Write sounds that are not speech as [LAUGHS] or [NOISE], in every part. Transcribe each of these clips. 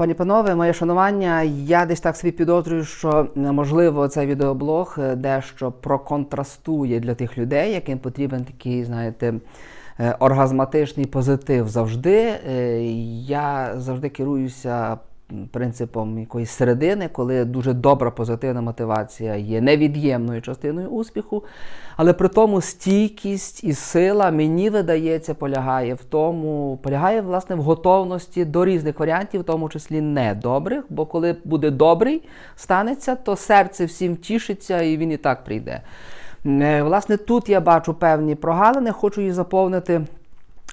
Пані панове, моє шанування. Я десь так собі підозрюю, що можливо цей відеоблог е, дещо проконтрастує для тих людей, яким потрібен такий, знаєте, е, оргазматичний позитив завжди. Е, Я завжди керуюся принципом якоїсь середини, коли дуже добра позитивна мотивація є невід'ємною частиною успіху, але при тому стійкість і сила мені видається полягає в тому, полягає власне в готовності до різних варіантів, в тому числі недобрих, бо коли буде добрий, станеться, то серце всім тішиться і він і так прийде. Е, Власне, тут я бачу певні прогалини, хочу їх заповнити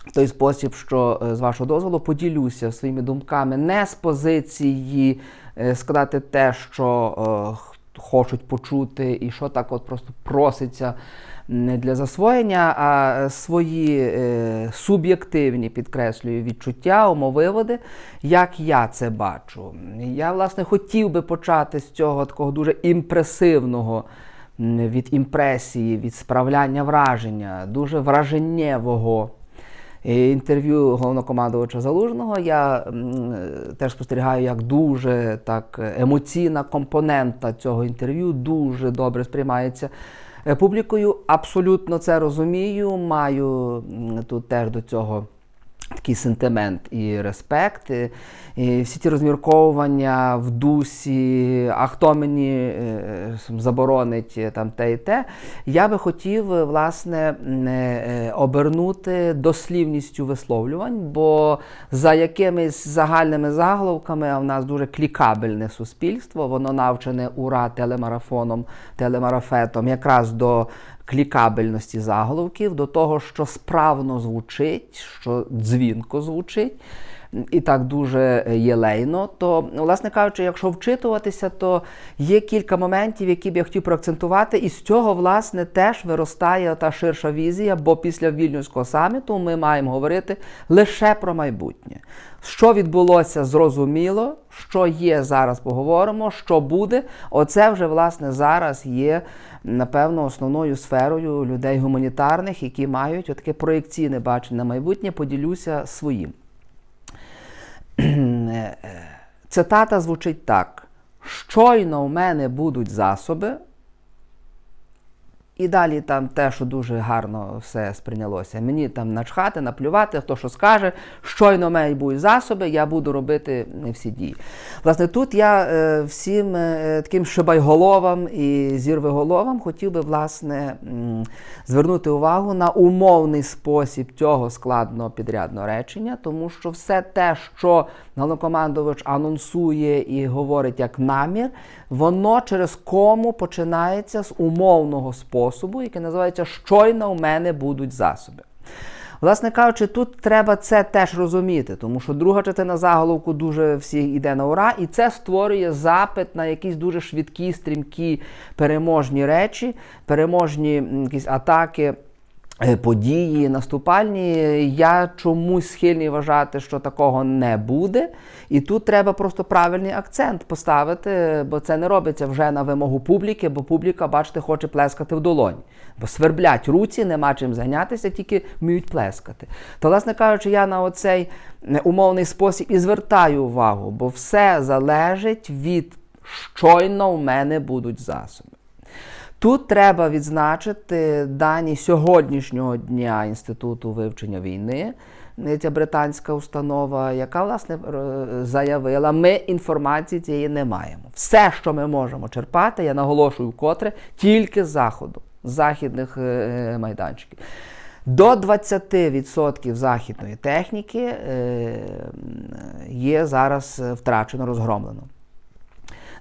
в той спосіб, що е, з вашого дозволу поділюся своїми думками не з позиції е, сказати те, що е, хочуть почути, і що так от просто проситься м, для засвоєння, а свої суб'єктивні підкреслюю відчуття, умовиводи, як я це бачу. Я, власне, хотів би почати з цього такого дуже імпресивного від імпресії, від справляння враження, дуже враженнєвого інтерв'ю головнокомандувача Залужного. Я е, теж спостерігаю, як дуже так емоційна компонента цього інтерв'ю дуже добре сприймається. е, Публікою абсолютно це розумію. Маю тут теж до цього такий сентимент і респект. І, всі ті розмірковування в дусі, а хто мені е, заборонить е, там те і те, я би хотів е, власне обернути дослівністю висловлювань, бо за якимись загальними заголовками, а в нас дуже клікабельне суспільство, воно навчене ура телемарафоном, телемарафетом, якраз до клікабельності заголовків, до того, що справно звучить, що дзвінко звучить. І так дуже єлейно, то, власне кажучи, якщо вчитуватися, то є кілька моментів, які б я хотів проакцентувати, і з цього, власне, теж виростає та ширша візія, бо після вільнюського саміту ми маємо говорити лише про майбутнє. Що відбулося, зрозуміло, що є зараз, поговоримо, що буде. Оце вже власне зараз є, напевно, основною сферою людей гуманітарних, які мають таке проєкційне бачення на майбутнє. Поділюся своїм. [CLEARS THROAT] Е, Цитата звучить так: щойно в мене будуть засоби. І далі там те, що дуже гарно все сприйнялося. Мені там начхати, наплювати, хто що скаже, щойно мене будуть засоби, я буду робити всі дії. Власне, тут я е, всім е, таким шибайголовам і зірвиголовам хотів би власне звернути увагу на умовний спосіб цього складного підрядного речення, тому що все те, що головнокомандувач анонсує і говорить як намір, воно через кому починається з умовного способу, який називається щойно в мене будуть засоби. Власне кажучи, тут треба це теж розуміти, тому що друга частина заголовку дуже всі йде на ура, і це створює запит на якісь дуже швидкі, стрімкі переможні речі, переможні якісь атаки. Е, Події наступальні, я чомусь схильний вважати, що такого не буде. І тут треба просто правильний акцент поставити, бо це не робиться вже на вимогу публіки, бо публіка, бачите, хоче плескати в долонь. Бо сверблять руці, нема чим зайнятися, тільки вміють плескати. То, власне кажучи, я на оцей е, умовний спосіб і звертаю увагу, бо все залежить від щойно в мене будуть засоби. Тут треба відзначити дані сьогоднішнього дня Інституту вивчення війни. Ця британська установа, яка власне заявила, ми інформації цієї не маємо. Все, що ми можемо черпати, я наголошую вкотре, тільки з заходу, з західних е, майданчиків. До 20% західної техніки е, є зараз втрачено, розгромлено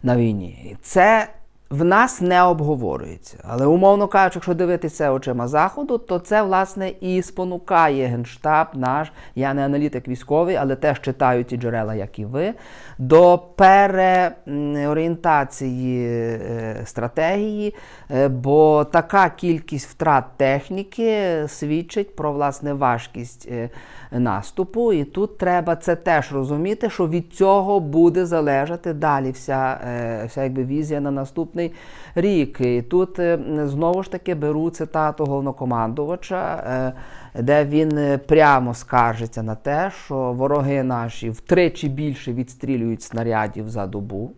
на війні. Це в нас не обговорюється. Але умовно кажучи, якщо дивитися очима заходу, то це власне і спонукає генштаб наш. Я не аналітик військовий, але теж читаю ті джерела, як і ви, до переорієнтації е, стратегії, е, бо така кількість втрат техніки свідчить про власне важкість е, наступу. І тут треба це теж розуміти, що від цього буде залежати далі вся, вся якби візія на наступний рік. І тут знову ж таки беру цитату головнокомандувача, де він е, прямо скаржиться на те, що вороги наші втричі більше відстрілюють снарядів за добу.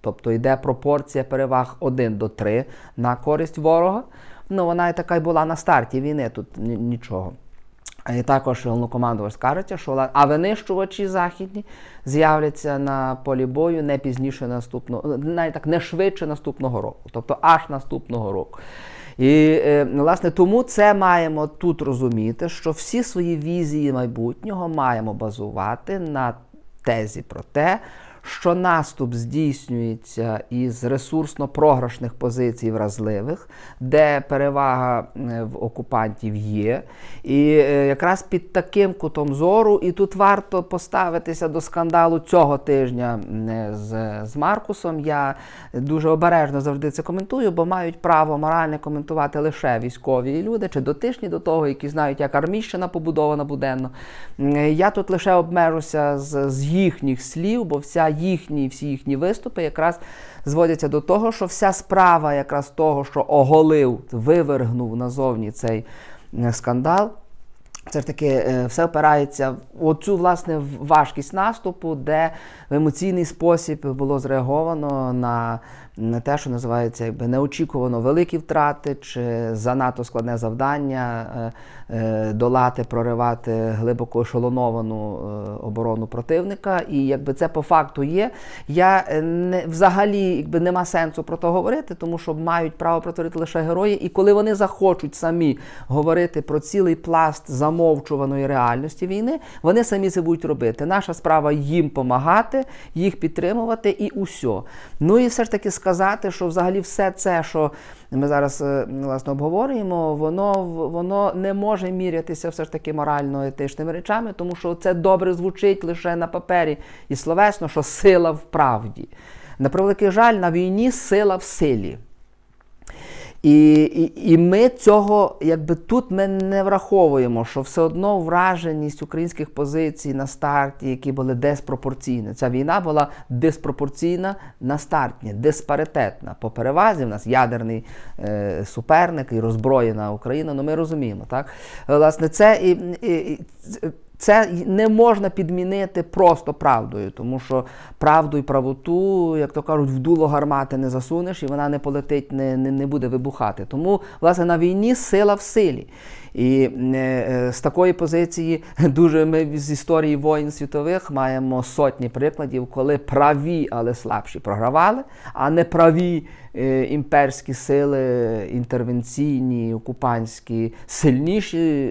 Тобто йде пропорція переваг 1 до 3 на користь ворога. Ну, вона і така й була на старті війни, тут нічого. І також головнокомандувач скажеться, що а винищувачі західні з'являться на полі бою не пізніше наступного, навіть так не швидше наступного року, тобто аж наступного року. І е, власне тому це маємо тут розуміти, що всі свої візії майбутнього маємо базувати на тезі про те, що наступ здійснюється із ресурсно програшних позицій вразливих, де перевага е, в окупантів є. І е, якраз під таким кутом зору, і тут варто поставитися до скандалу цього тижня е, з, з Маркусом. Я дуже обережно завжди це коментую, бо мають право моральне коментувати лише військові люди чи дотичні до того, які знають, як армійщина побудована буденно. Я тут лише обмежуся з, з їхніх слів, бо вся їхні, всі їхні виступи якраз зводяться до того, що вся справа якраз того, що оголив, вивергнув назовні цей е, скандал. Це ж таки е, все опирається в оцю власне важкість наступу, де в емоційний спосіб було зреаговано на, на те, що називається якби неочікувано великі втрати, чи занадто складне завдання е, е, долати, проривати глибоко ешелоновану е, оборону противника. І якби це по факту є. Я не взагалі якби нема сенсу про то говорити, тому що мають право протворити лише герої. І коли вони захочуть самі говорити про цілий пласт замовчуваної реальності війни, вони самі це будуть робити. Наша справа їм допомагати, їх підтримувати і усьо. Ну і все ж таки сказати, що взагалі все це, що ми зараз е, власне обговорюємо, воно воно не може мірятися все ж таки морально-етичними речами, тому що це добре звучить лише на папері і словесно, що сила в правді. На превеликий жаль, на війні сила в силі. І, і, і ми цього, якби тут ми не враховуємо, що все одно враженість українських позицій на старті, які були диспропорційні. Ця війна була диспропорційна на старті, диспаритетна. По перевазі в нас ядерний е, суперник і роззброєна Україна. Ну ми розуміємо, так? Власне, це і, і, і це не можна підмінити просто правдою, тому що правду і правоту, як то кажуть, в дуло гармати не засунеш, і вона не полетить, не, не, не буде вибухати. Тому, власне, на війні сила в силі. І е, е, з такої позиції [LAUGHS] дуже ми з історії воїн світових маємо сотні прикладів, коли праві, але слабші програвали, а не праві е, імперські сили, інтервенційні, окупантські, сильніші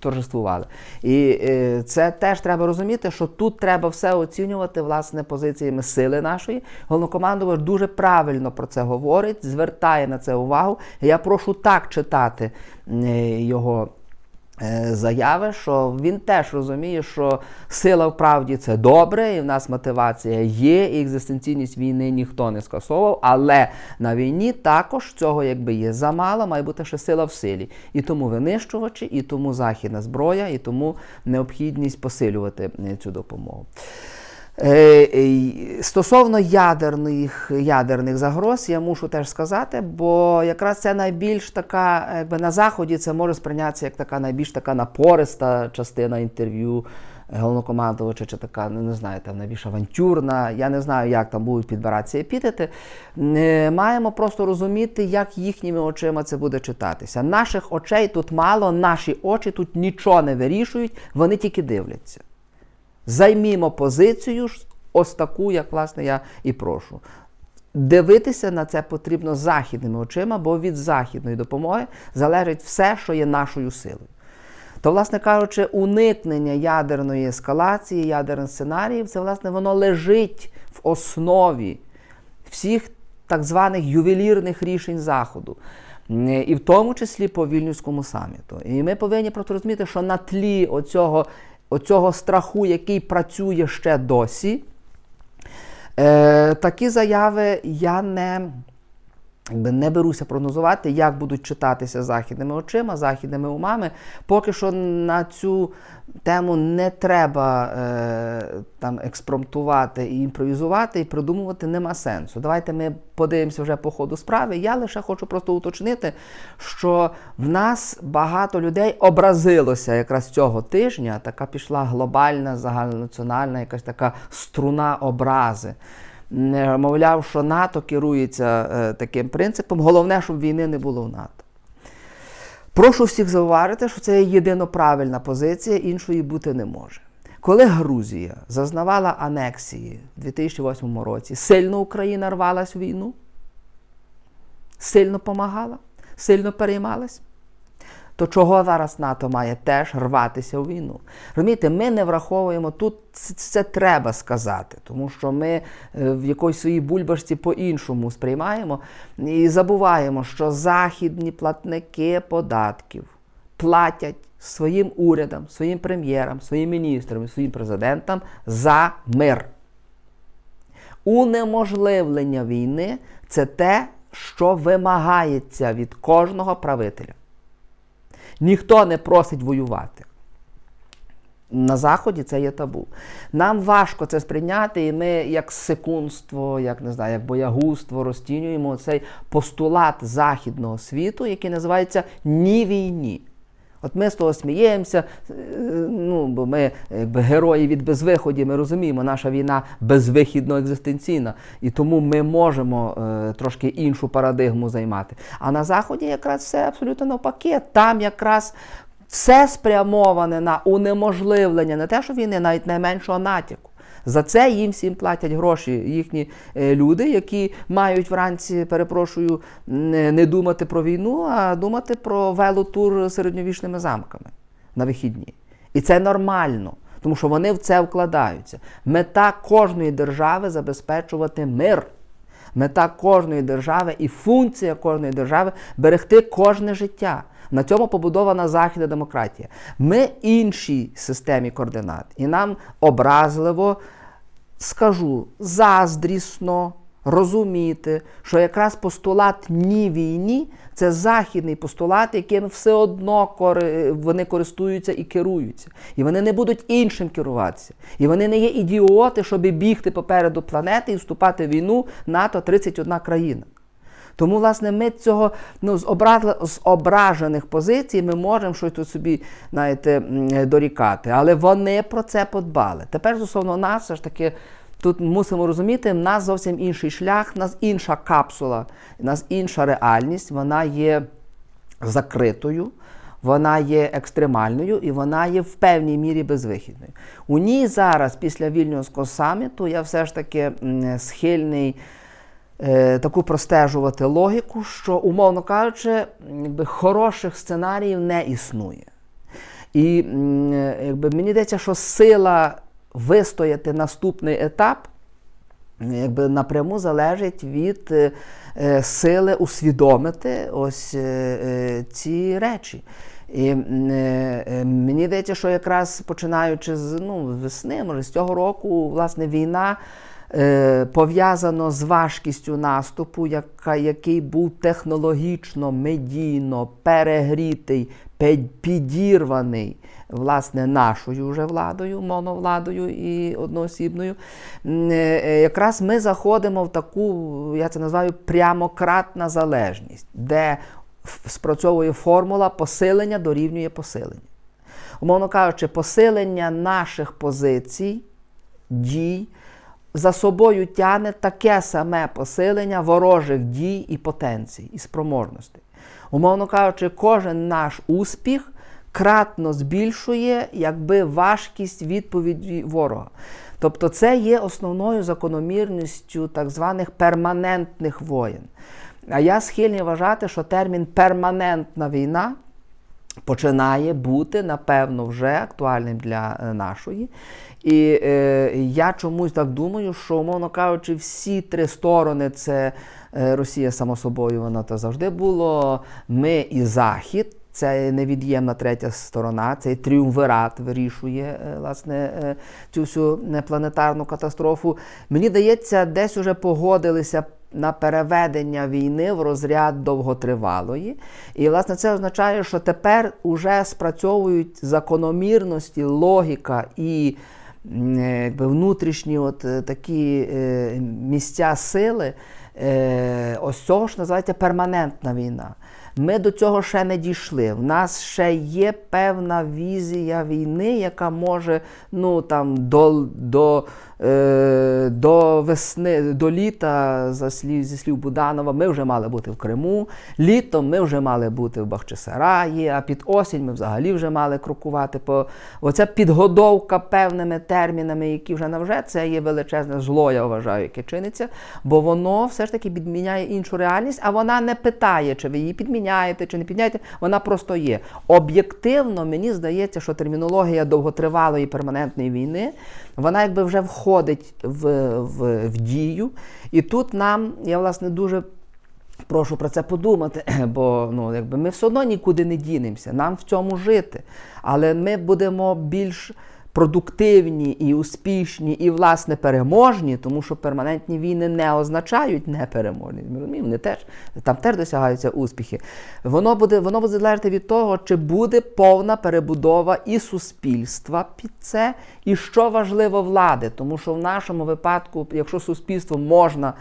торжествували. І це теж треба розуміти, що тут треба все оцінювати власне позиціями сили нашої. Головнокомандувач дуже правильно про це говорить, звертає на це увагу. Я прошу так читати його. Е, Заяви, що він теж розуміє, що сила в правді це добре, і в нас мотивація є, і екзистенційність війни ніхто не скасовував, але на війні також цього якби є замало, має бути ще сила в силі. І тому винищувачі, і тому західна зброя, і тому необхідність посилювати е, цю допомогу. Е, е, Стосовно ядерних, ядерних загроз, я мушу теж сказати, бо якраз це найбільш така, якби на заході це може сприйнятися як така найбільш така напориста частина інтерв'ю головнокомандувача, чи така, ну не знаю, там найбільш авантюрна. Я не знаю, як там будуть підбиратися епітети. Е, Маємо просто розуміти, як їхніми очима це буде читатися. Наших очей тут мало, наші очі тут нічого не вирішують, вони тільки дивляться. Займімо позицію ж ось таку, як власне я і прошу. Дивитися на це потрібно західними очима, бо від західної допомоги залежить все, що є нашою силою. То, власне кажучи, уникнення ядерної ескалації, ядерних сценаріїв, це, власне, воно лежить в основі всіх так званих ювелірних рішень Заходу. І в тому числі по Вільнюському саміту. І ми повинні просто розуміти, що на тлі оцього, оцього страху, який працює ще досі, е, такі заяви я не, Якби не беруся прогнозувати, як будуть читатися західними очима, західними умами. Поки що на цю тему не треба е, там експромтувати і імпровізувати, і придумувати нема сенсу. Давайте ми подивимося вже по ходу справи. Я лише хочу просто уточнити, що в нас багато людей образилося якраз цього тижня. Така пішла глобальна, загальнонаціональна, якась така струна образи. Е, Мовляв, що НАТО керується е, таким принципом. Головне, щоб війни не було в НАТО. Прошу всіх зауважити, що це є єдино правильна позиція, іншої бути не може. Коли Грузія зазнавала анексії в 2008 році, сильно Україна рвалась в війну, сильно помагала, сильно переймалась, то чого зараз НАТО має теж рватися в війну? Розумієте, ми не враховуємо тут, це, це треба сказати, тому що ми е, в якоїсь своїй бульбашці по-іншому сприймаємо і забуваємо, що західні платники податків платять своїм урядам, своїм прем'єрам, своїм міністрам, своїм президентам за мир. Унеможливлення війни це те, що вимагається від кожного правителя. Ніхто не просить воювати. На Заході це є табу. Нам важко це сприйняти, і ми як секундство, як не знаю, як боягузтво розцінюємо цей постулат західного світу, який називається ні війні. От ми з того сміємося, е, ну, бо ми якби герої від безвиході, ми розуміємо, наша війна безвихідно екзистенційна, і тому ми можемо е, трошки іншу парадигму займати. А на Заході якраз все абсолютно навпаки. Там якраз все спрямоване на унеможливлення, не те, що війни, навіть найменшого натяку. За це їм всім платять гроші їхні е, люди, які мають вранці, перепрошую, не, не думати про війну, а думати про велотур середньовічними замками на вихідні. І це нормально, тому що вони в це вкладаються. Мета кожної держави забезпечувати мир. Мета кожної держави і функція кожної держави берегти кожне життя. На цьому побудована західна демократія. Ми іншій системі координат, і нам образливо скажу заздрісно розуміти, що якраз постулат ні війні це західний постулат, яким все одно вони користуються і керуються. І вони не будуть іншим керуватися. І вони не є ідіоти, щоб бігти попереду планети і вступати в війну НАТО 31 країна. Тому, власне, ми цього ну, з, образли, з ображених позицій ми можемо щось тут собі знаєте, дорікати. Але вони про це подбали. Тепер стосовно нас, все ж таки, тут мусимо розуміти, в нас зовсім інший шлях, в нас інша капсула, в нас інша реальність, вона є закритою. Вона є екстремальною і вона є в певній мірі безвихідною. У ній зараз, після вільнюського саміту, я все ж таки схильний таку простежувати логіку, що, умовно кажучи, якби хороших сценаріїв не існує. І е, якби, мені здається, що сила вистояти наступний етап якби напряму залежить від е, е, сили усвідомити ось е, е, ці речі. І е, е, мені здається, що якраз починаючи з ну, весни, може з цього року, власне, війна е, пов'язано з важкістю наступу, яка, який був технологічно, медійно перегрітий, підірваний власне нашою вже владою, моновладою і одноосібною. Е, е, Якраз ми заходимо в таку, я це називаю прямократна залежність, де спрацьовує формула посилення дорівнює посилення. Умовно кажучи, посилення наших позицій, дій за собою тягне таке саме посилення ворожих дій і потенцій, і спроможностей. Умовно кажучи, кожен наш успіх кратно збільшує якби важкість відповіді ворога. Тобто це є основною закономірністю так званих перманентних воєн. А я схильний вважати, що термін перманентна війна починає бути, напевно, вже актуальним для е, нашої. І е, я чомусь так думаю, що, умовно кажучи, всі три сторони це е, Росія, само собою, воно то завжди було. Ми і Захід. Це невід'ємна третя сторона, цей тріумвират вирішує е, власне цю всю е, планетарну катастрофу. Мені здається, десь уже погодилися на переведення війни в розряд довготривалої. І, власне, це означає, що тепер уже спрацьовують закономірності, логіка і е, якби, внутрішні от е, такі е, місця сили. Ось цього ж називається перманентна війна. Ми до цього ще не дійшли. В нас ще є певна візія війни, яка може ну, там, до, до, до весни, до літа, за слів, зі слів Буданова, ми вже мали бути в Криму. Літом ми вже мали бути в Бахчисараї, а під осінь ми взагалі вже мали крокувати по. Оця підгодовка певними термінами, які вже навже, це є величезне зло, я вважаю, яке чиниться, бо воно все ж таки підміняє іншу реальність, а вона не питає, чи ви її підміняєте, чи не підміняєте. Вона просто є. Об'єктивно, мені здається, що термінологія довготривалої перманентної війни, вона якби вже входить в, в, в дію. І тут нам, я власне дуже. Прошу про це подумати, [CLEARS THROAT] бо ну, якби ми все одно нікуди не дінемося, нам в цьому жити. Але ми будемо більш продуктивні і успішні, і, власне, переможні, тому що перманентні війни не означають непереможні. Вони теж, там теж досягаються успіхи. Воно буде, воно буде залежати від того, чи буде повна перебудова і суспільства під це, і що важливо влади. Тому що в нашому випадку, якщо суспільство можна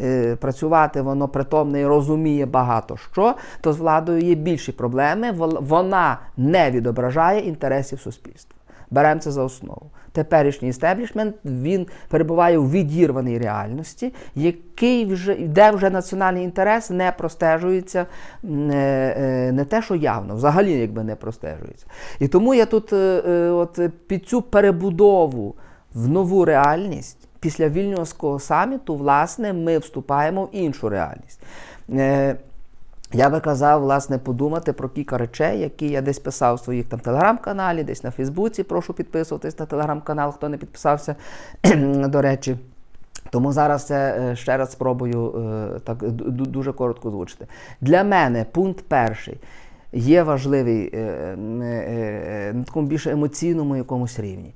е, працювати, воно притомне і розуміє багато що, то з владою є більші проблеми. Вона не відображає інтересів суспільства. Беремо це за основу. Теперішній істеблішмент він перебуває у відірваній реальності, який вже де вже національний інтерес не простежується м, е, е, не те, що явно, взагалі якби не простежується. І тому я тут е, е, от під цю перебудову в нову реальність після Вільнюського саміту, власне, ми вступаємо в іншу реальність. Я би казав, власне, подумати про кілька речей, які я десь писав в своїх там телеграм-каналі, десь на Фейсбуці. Прошу підписуватись на телеграм-канал, хто не підписався, [CLEARS THROAT] до речі. Тому зараз це е, ще раз спробую е, так ду- ду- дуже коротко озвучити. Для мене пункт перший є важливий е, на такому більш емоційному якомусь рівні.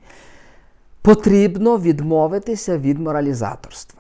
Потрібно відмовитися від моралізаторства.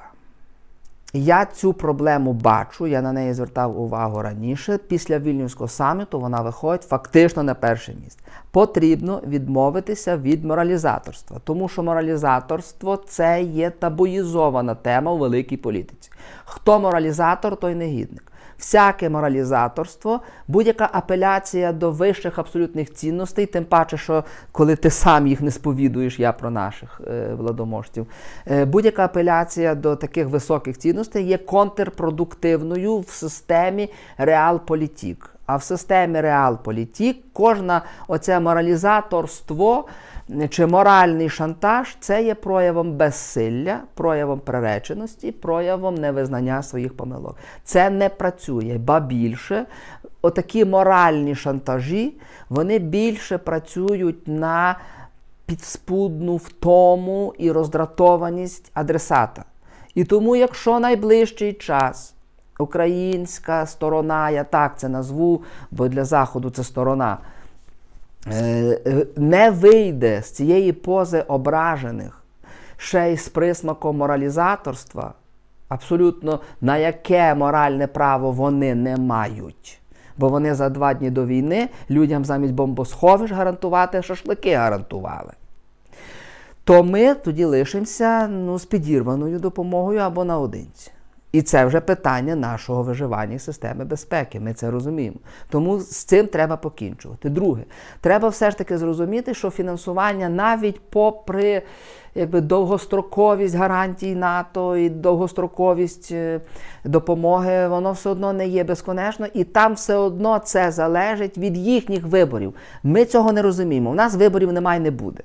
Я цю проблему бачу, я на неї звертав увагу раніше. Після Вільнюського саміту вона виходить фактично на перше місце. Потрібно відмовитися від моралізаторства, тому що моралізаторство це є табуїзована тема у великій політиці. Хто моралізатор, той негідник. Всяке моралізаторство, будь-яка апеляція до вищих абсолютних цінностей, тим паче, що коли ти сам їх не сповідуєш, я про наших е, владоможців, е, будь-яка апеляція до таких високих цінностей є контрпродуктивною в системі реалполітік. А в системі реалполітік кожна оце моралізаторство чи моральний шантаж це є проявом безсилля, проявом приреченості, проявом невизнання своїх помилок. Це не працює, ба більше. Отакі моральні шантажі вони більше працюють на підспудну втому і роздратованість адресата. І тому, якщо найближчий час українська сторона, я так це назву, бо для Заходу це сторона, не вийде з цієї пози ображених ще й з присмаком моралізаторства, абсолютно на яке моральне право вони не мають. Бо вони за два дні до війни людям замість бомбосховищ гарантувати шашлики гарантували. То ми тоді лишимося ну, з підірваною допомогою або наодинці. І це вже питання нашого виживання і системи безпеки. Ми це розуміємо. Тому з цим треба покінчувати. Друге, треба все ж таки зрозуміти, що фінансування навіть попри якби, довгостроковість гарантій НАТО і довгостроковість е, допомоги, воно все одно не є безконечно, і там все одно це залежить від їхніх виборів. Ми цього не розуміємо. У нас виборів немає, не буде.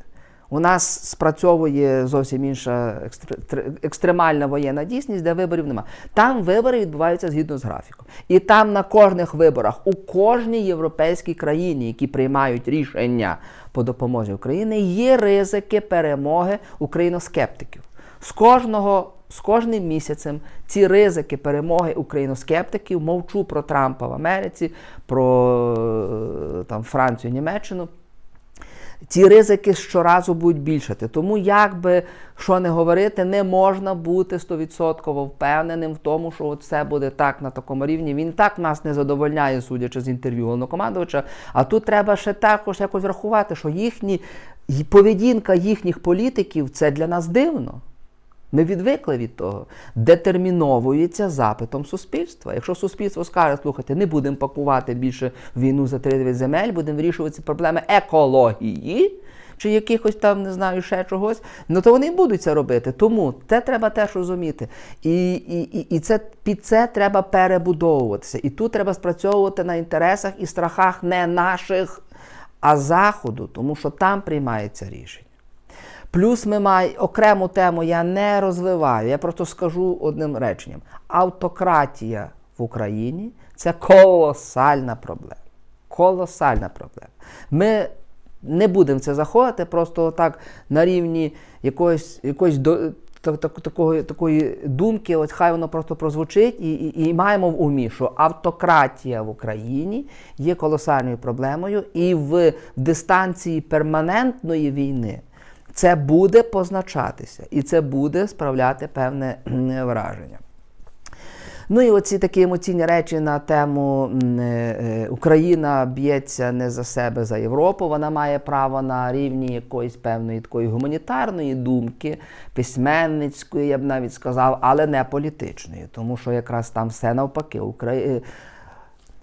У нас спрацьовує зовсім інша екстр- екстремальна воєнна дійсність, де виборів немає. Там вибори відбуваються згідно з графіком. І там на кожних виборах у кожній європейській країні, які приймають рішення по допомозі Україні, є ризики перемоги україноскептиків. З кожного з кожним місяцем ці ризики перемоги україноскептиків, мовчу про Трампа в Америці, про е, там Францію, Німеччину. Ці ризики щоразу будуть більшати. Тому, як би що не говорити, не можна бути 100% впевненим в тому, що от все буде так на такому рівні. Він так нас не задовольняє, судячи з інтерв'ю головнокомандувача. А тут треба ще також якось врахувати, що їхні поведінка їхніх політиків це для нас дивно. Ми відвикли від того. Детерміновується запитом суспільства. Якщо суспільство скаже, слухайте, не будемо пакувати більше війну за 39 земель, будемо вирішувати проблеми екології чи якихось там, не знаю, ще чогось, ну то вони будуть це робити. Тому це треба теж розуміти. І, і, і це, під це треба перебудовуватися. І тут треба спрацьовувати на інтересах і страхах не наших, а заходу, тому що там приймається рішення. Плюс ми маємо окрему тему я не розвиваю. Я просто скажу одним реченням: автократія в Україні це колосальна проблема. Колосальна проблема. Ми не будемо в це заходити, просто так на рівні якоїсь, якоїсь до, так, так, такої, такої думки, от хай воно просто прозвучить, і, і, і маємо в умі, що автократія в Україні є колосальною проблемою, і в дистанції перманентної війни це буде позначатися, і це буде справляти певне враження. Ну і оці такі емоційні речі на тему е, е, Україна б'ється не за себе, за Європу. Вона має право на рівні якоїсь певної такої гуманітарної думки, письменницької, я б навіть сказав, але не політичної, тому що якраз там все навпаки. Украї...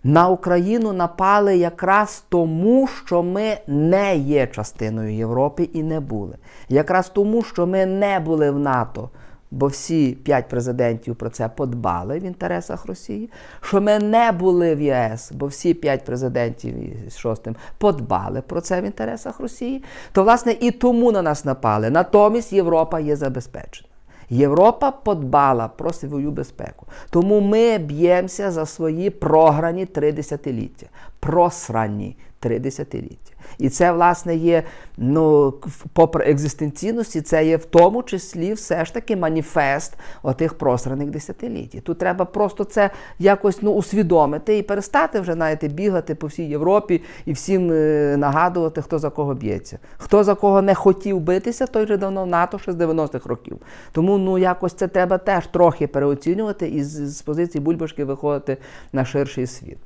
На Україну напали якраз тому, що ми не є частиною Європи і не були. Якраз тому, що ми не були в НАТО, бо всі п'ять президентів про це подбали в інтересах Росії. Що ми не були в ЄС, бо всі п'ять президентів із шостим подбали про це в інтересах Росії. То, власне, і тому на нас напали. Натомість Європа є забезпечена. Європа подбала про свою безпеку. Тому ми б'ємося за свої програні три десятиліття. Просрані три десятиліття. І це, власне, є, ну, попри екзистенційності, це є в тому числі все ж таки маніфест отих просраних десятиліть. І Тут треба просто це якось ну, усвідомити і перестати вже, знаєте, бігати по всій Європі і всім е, нагадувати, хто за кого б'ється. Хто за кого не хотів битися, той вже давно в НАТО ще з 90-х років. Тому ну, якось це треба теж трохи переоцінювати і з, з позиції бульбашки виходити на ширший світ.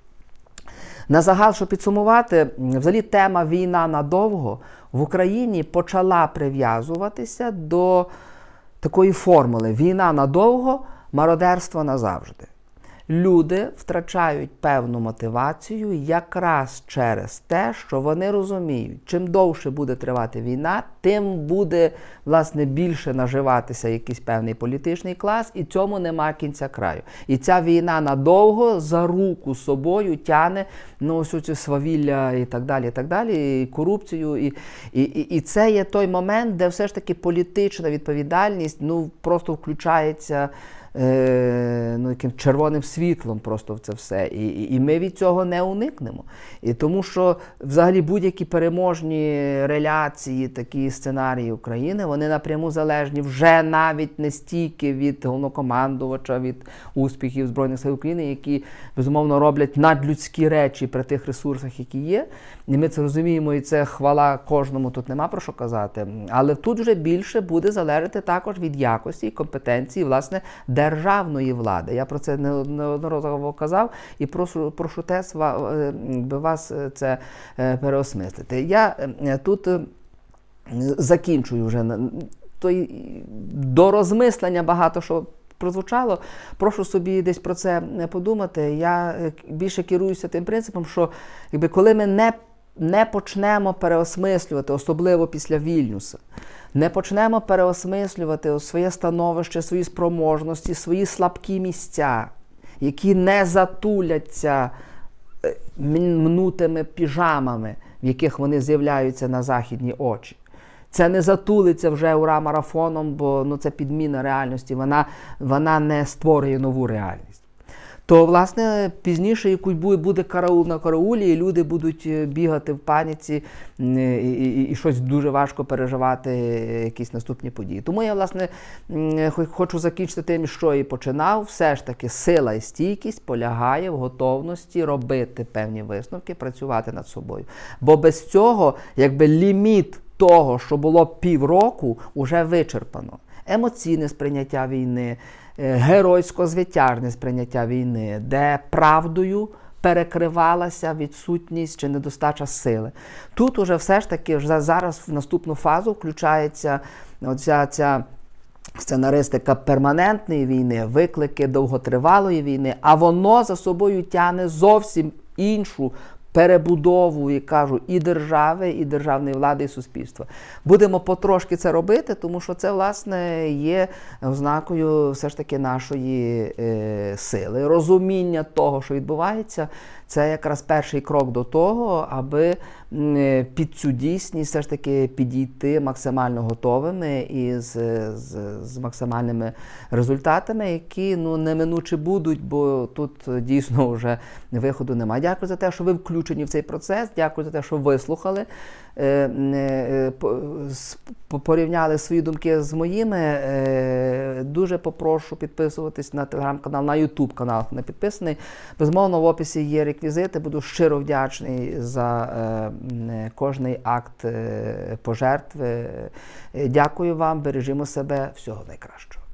На загал, щоб підсумувати, взагалі тема війна надовго в Україні почала прив'язуватися до такої формули: війна надовго, мародерство назавжди. Люди втрачають певну мотивацію якраз через те, що вони розуміють, чим довше буде тривати війна, тим буде власне більше наживатися якийсь певний політичний клас, і цьому нема кінця краю. І ця війна надовго за руку собою тяне ну, ось цю свавілля і так далі, і так далі, і корупцію. І, і, і, і це є той момент, де все ж таки політична відповідальність ну, просто включається е, ну, яким червоним світлом просто в це все. І, і, ми від цього не уникнемо. І тому що взагалі будь-які переможні реляції, такі сценарії України, вони напряму залежні вже навіть не стільки від головнокомандувача, від успіхів Збройних сил України, які безумовно роблять надлюдські речі при тих ресурсах, які є. І ми це розуміємо, і це хвала кожному тут нема про що казати. Але тут вже більше буде залежати також від якості і компетенції власне державної влади. Я про це неодноразово казав і прошу, прошу теж е, би вас е, це е, переосмислити. Я тут закінчую вже той до розмислення багато що. Прозвучало, прошу собі десь про це подумати. Я більше керуюся тим принципом, що якби коли ми не, не почнемо переосмислювати, особливо після Вільнюса, не почнемо переосмислювати своє становище, свої спроможності, свої слабкі місця, які не затуляться е, мнутими піжамами, в яких вони з'являються на західні очі. Це не затулиться вже ура марафоном, бо ну, це підміна реальності, вона, вона не створює нову реальність. То власне пізніше якусь буде, караул на караулі, і люди будуть е, бігати в паніці і, і, і щось дуже важко переживати, е, якісь наступні події. Тому я власне хочу закінчити тим, що і починав. Все ж таки, сила і стійкість полягає в готовності робити певні висновки, працювати над собою. Бо без цього, якби ліміт того, що було півроку, уже вичерпано. Емоційне сприйняття війни, е, геройсько-звитяжне сприйняття війни, де правдою перекривалася відсутність чи недостача сили. Тут уже все ж таки вже зараз в наступну фазу включається оця ця сценаристика перманентної війни, виклики довготривалої війни, а воно за собою тягне зовсім іншу. Перебудову, і кажу, і держави, і державної влади, і суспільства. Будемо потрошки це робити, тому що це, власне, є ознакою все ж таки нашої е, сили. Розуміння того, що відбувається, це якраз перший крок до того, аби е, під цю дійсність все ж таки підійти максимально готовими і з, з, з максимальними результатами, які ну неминуче будуть, бо тут е, дійсно вже виходу немає. Дякую за те, що ви включені в цей процес. Дякую за те, що вислухали. е, е, Порівняли свої думки з моїми. Е, Дуже попрошу підписуватись на телеграм-канал, на Ютуб канал, не підписаний. Безмовно, в описі є реквізити. Буду щиро вдячний за кожний акт пожертви. Дякую вам, бережімо себе, всього найкращого.